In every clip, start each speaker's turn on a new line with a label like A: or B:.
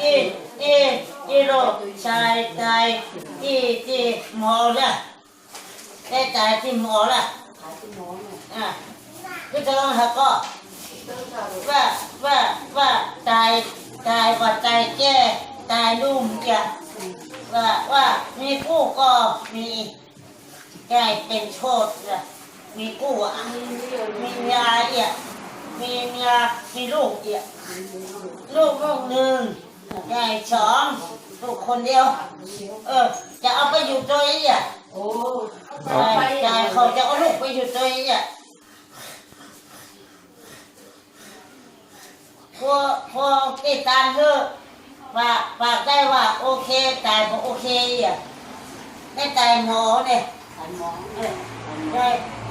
A: อีอีอีโรชายตายที่ที่หมอละได้ตายที่หมอละอะก็จะต้องหักก็ว่าว่าว่าตายตายว่าตายแก่ตายลุ่มจะว่าว่ามีกู้ก็มีแก่เป็นโทษละ มีกูอะมีเมียเอียมีเมียมีลูกเอียลูกลูกหนึ่งยายสองลูกคนเดียว เออ จะเอาไปอยู่ตัวนี้อะ
B: โอ้
A: ยายยายเขาจะเอาลูกไปอยู่ตัวนี้อะพอพอติดตามเธอว่าฝากได้ว่าโอเคตายก็โอเคอะได้ตายหมอเนี่ยตายผมอเออไม่ยได้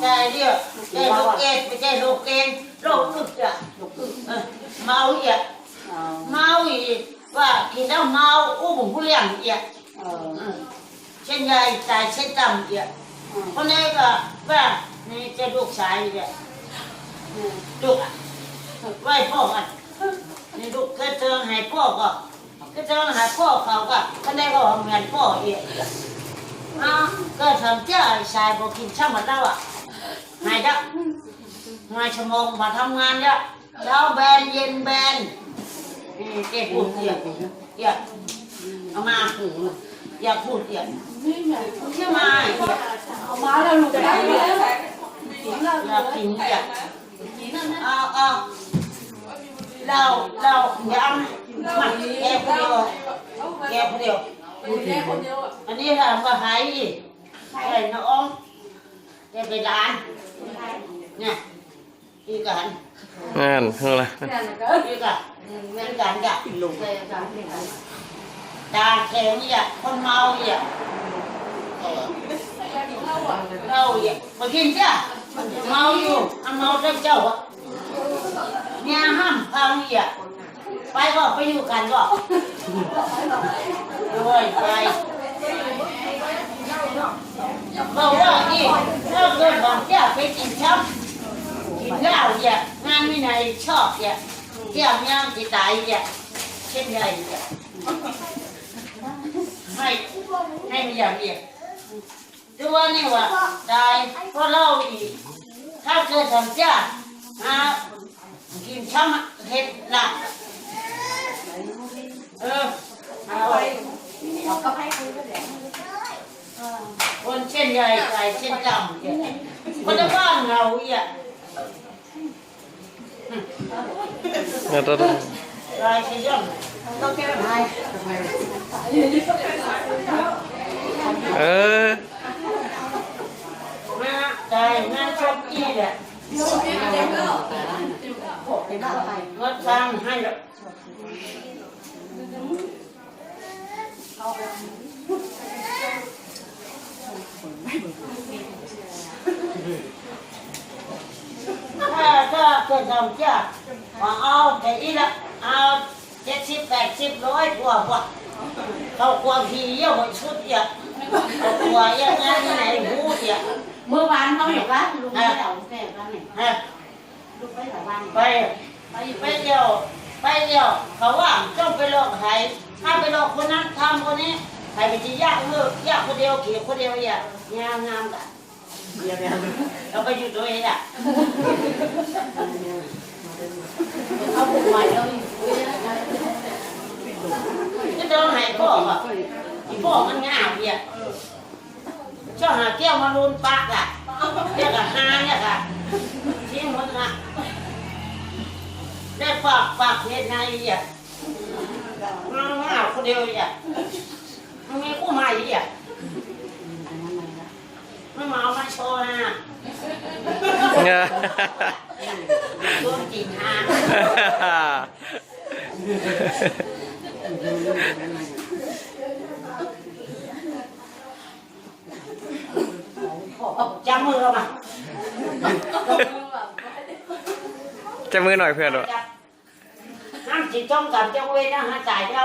A: ใช่เป็นโรคเอดส์
B: ใครเป็นลูก
A: เอ
B: เป็น
A: อ
B: ใคร
A: เป็
B: เป็นน
A: ได้โรคเลงได้โรคเลง
B: อืมอืมใช่
A: เรา
B: กินเรา
A: เล่าแหละ
B: อ๋อ
A: ได้เรียบได้โรคเอดไม่ใช่โรคเลงโรคอึดอะ
B: ลูกอึ้ง
A: เมาอีกเมาอีกว่ากินแล้วเมาอู้บุผู้เลี้ยงอีก
B: เช่
A: นยายตายเช่นต่ำอีกคนนี้ก็ว่านี่จะลูกชายเนี่ย
B: อืม
A: ลูกอะไหวพ่อกันนี่ลูกก็เจอให้พ่อก็ก็เจอให้พ่อเขาก็คนนี้ก็เหมือนพ่ออีกก็ทำเจ้าชายบอกกินช่างมันแล้วอะ หายจ้ะมายชมงมาทำงานเนี่ยเช้าแบนเย็นแบนนี่เจ๊พูดเสียดเกียดเอามาอย่าพูดเสียดใช่ไหม
B: เอามาแล้วลูกได้แล้วกินแล้ว
A: อยากกินอย่าเอาเอาเราเราอย่ามาแกคนเดียวแกคนเดียวอันนี้เราก็หายใช่น้องจะไปร้าน เนี่ยอีกกัน
C: งานเท่าไหร
A: อีกกันอีกกันจ้ะ
B: ลูกเลยจ้ะ
A: ตาแข็งอะคนเมาอะเราอะมากินจ้ะเมาอยู่อันเมาเจ้าเจ้าอะเนี่ยห้ามพังอะไปก็ไปอยู่กันก็ด้วยไปบอกว่านี่ถ้าเกิดบอกจะไปกินช้ำกินเหล้า อะงนไม่ไหนชอบอะเที่ยวย่างที่ตายอะเช่นไรอะให้ให้ม่อย่ากเรียนดูว่านี่ว่าได้เพราะเราอีกถ้าเกิดทำเจ้าหากินช้ำเห็ดหลักเออเอา
B: เอาก็ให้คุณก็ได้
A: คนเช่นใหญ่ใหญ่เช่นดำเนี่ยคนละบ้านเราอะ
C: งานตัว
A: ลาย ขย่อน
B: ต้องแก้ไข
C: เออา
A: ถ้าเกิดทำจ้าว่าเอาแต่อีละเอาเจ็ดสิบแปดสิบร้อยกว่าว่ะเขากลัวผีเยอะกว่าชุดเยอะเขากลัวยอะงานที่ไหนหูเยอะ
B: เมื่อวานเขาเห็นว่าลุงไม่เอาแม่บ้านเนี่ย
A: ฮะ
B: ลุงไปหลายวัน
A: ไป
B: ไปอยู่
A: ไปเดียวไปเดียวเขาว่าต้องไปหลอกใครถ้าไปหลอกคนนั้นทำคนนี้ใครไปจะยากเลิกยากคนเดียวเขียคนเดียวอย่างามงามกัน เดี๋ยวเดี๋ยวเราไปอยู่ตัวเองอะ
B: เอาผูกไว้แล้ว
A: ก็ต้องให้พ่ออะอีพ่อมันงามเนี่ยชอบหาแก้วมาลูนปากอะเรียกับฮาเนี่ยค่ะทิ้งหมดนะได้ปากปากเฮ็ดไงอะงามงามคนเดียวอะมันมีกู้ใหม่อะ ไม่มาเอามาโชว์นะ
C: งาน
A: ดูจีนหาจับมือเรามา
C: จะมือหน่อยเพื่อนวะ
A: จับห้ามจิตจ้องกับเจ้าเว้ยนะฮะจ่ายเจ้า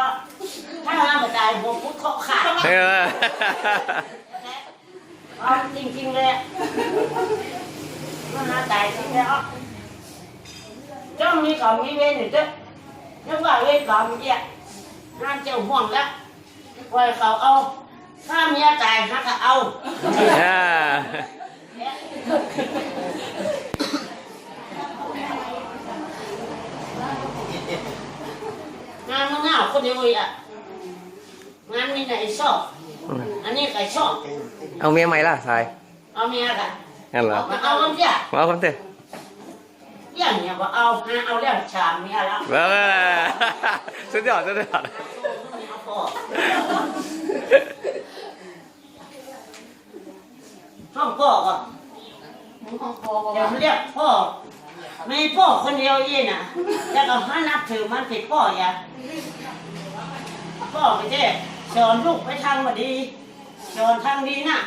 A: ถ้าห้ามจ่ายหัวพุทธเขาขาด
C: เออ
A: เอาจริงๆเลยมันหาจ่ายจริงแล้วจ้องมีก่อนมีเว้นอยู่ด้วยนึกว่าเว้นก่อนมีเอี่ยห้ามเจ้าห่วงแล้วปล่อยเขาเอาถ้าเมียจ่ายฮะก็เอา
C: อ่า
A: งานมันง่ายคนเดียวอะงานมีไหนชอบอันนี้ใครชอบ
C: เอาเมียใหม่ล่ะทราย
A: เอาเมียกัน
C: งั้นเหรอ
A: มาเอากันจ้ะ
C: มาเอาคำเถอะ
A: อย่างเนี้ยว่าเอาหาเอาแล้วชามเมียแล้ว
C: เออสุดยอดสุดยอด
A: เอาพ่อห้องพ่อก่อน
B: ห้องคอ
A: เดี๋ยวเรียกพ่อไม่พ่อคนเดียวยี่น่ะแล้วก็ห้านับถือมันผิดพ่ออย่าพ่อไปเจ้สอนลูกไปทางว่าดี สอนทางดีนะ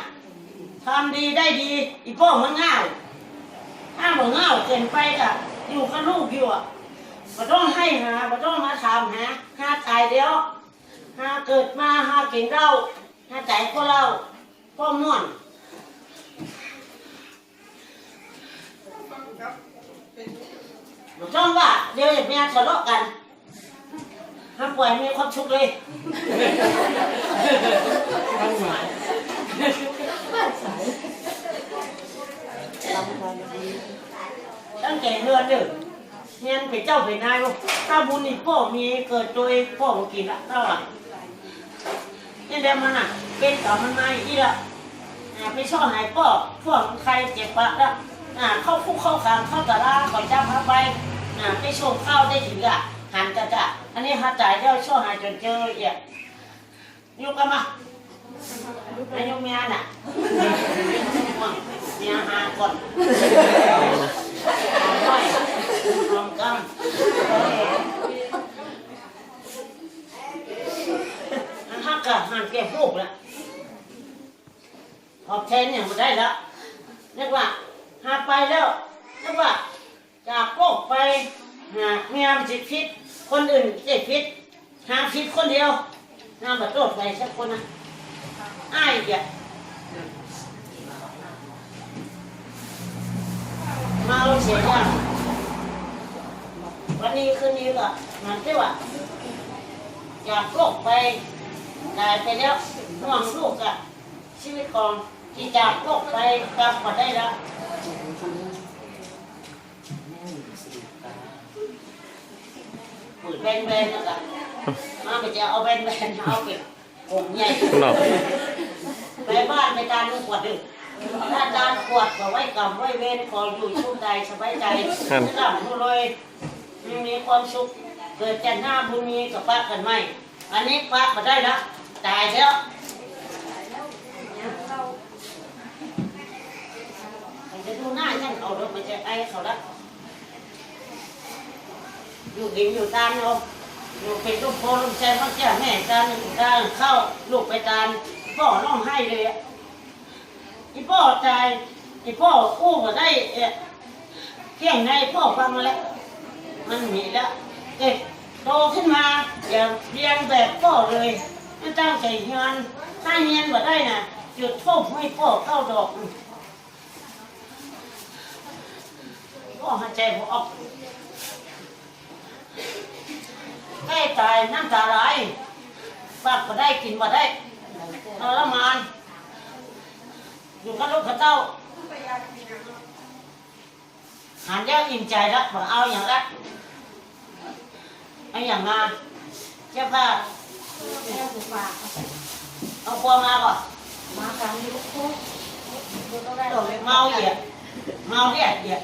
A: ทำดีได้ดี อีพ่อมันง่ายถ้ามันง่ายเกินไปก็อยู่กับลูกอยู่อะก็ต้องให้หาก็ต้องมาถามหาหาตายเดียวหาเกิดมาหากินเหล้าหาใจก็เหล้าก็ม่วนหนูจ้องว่าเดี๋ยวเมียทะเลาะกัน ห้าปล่อยมีความชุกเลยตั้งใจเรือนเด้อเนียนเป็นเจ้าเป็นนายบ่ถ้าบุญนี่พ่อมีเกิดตัวเองพ่อกินละเท่าไหร่นี่เดี๋ยวมันอะ เป็นต่อมันมาอีกละอ่าไปช่อหายพ่อพวกใครเจ็บปะละอ่าเข้าคุกเข้าขังเข้าตาราขอจับพาไปอ่าไปชมข้าวได้ถึงอะหันจะจะ อันนี้หาจ่ายเจ้าช่อหายจนเจอเอียยกกันมาไอ้ยกเมียน่ะเมียหาก่อนเอาไว้รวมกันอันฮักกะหันแก่พวกแล้วตอบแทนอย่างไม่ได้แล้วนึกว่าหาไปแล้วนึกว่าจากโลกไปหาเมียมันจิตพิษ คนอื่นเจิตพิษหาพิษคนเดียวน้ามาโทษใครสักคนนะอ้ายเดียเมาเสียยังวันนี้คืนนี้ก็มันที่ว่าจากโลกไปตายไปแล้วห่วงลูกอะชีวิตของที่จากโลกไปกลับมาได้แล้ว ปุ๋ยแบนๆนะจ๊ะมาไปจะเอาแบนๆเอาเก็บผมใหญ่
C: เนาะ
A: ไปบ้านไปตามขวดดึกถ้าตามขวดก็ไว้กำไว้เว้นขออยู่ชุ่มใจสบายใจที่หลังผู้รวยมีความสุขเกิดจากหน้าบุญมีกับป้ากันไหมอันนี้ป้าก็ได้แล้วตายแล้วจะดูหน้ายังเอารถไปจะไอ้เขาละ อยู่กินอยู่ตามเราอยู่เป็นลูกพ่อลูกชายพ่อเจ้าแม่ตามอยู่ตามเข้าลูกไปตามพ่อร้องไห้เลยอะอีพ่อตายอีพ่ออู้มาได้เออเที่ยงในพ่อฟังแล้วมันมีแล้วเด็กโตขึ้นมาอย่าเรียนแบบพ่อเลยไม่ตั้งใจเรียนถ้าเรียนมาได้น่ะจุดทูบให้พ่อเข้าดอกพ่อหายใจบ่ออก ใกล้ตายน้ำตาไหลปากก็ได้กินมาได้ทรมานอยู่กับลูกกับเต้าหันยากอิ่มใจแล้วบอกเอาอย่างละเอาอย่างมาเจ้าผ้า
B: แม่สุภา
A: เอาครัวมาก่อน
B: มาการนี้ลูกคุก
A: เมาเหยียดเมาเรียดเหยียด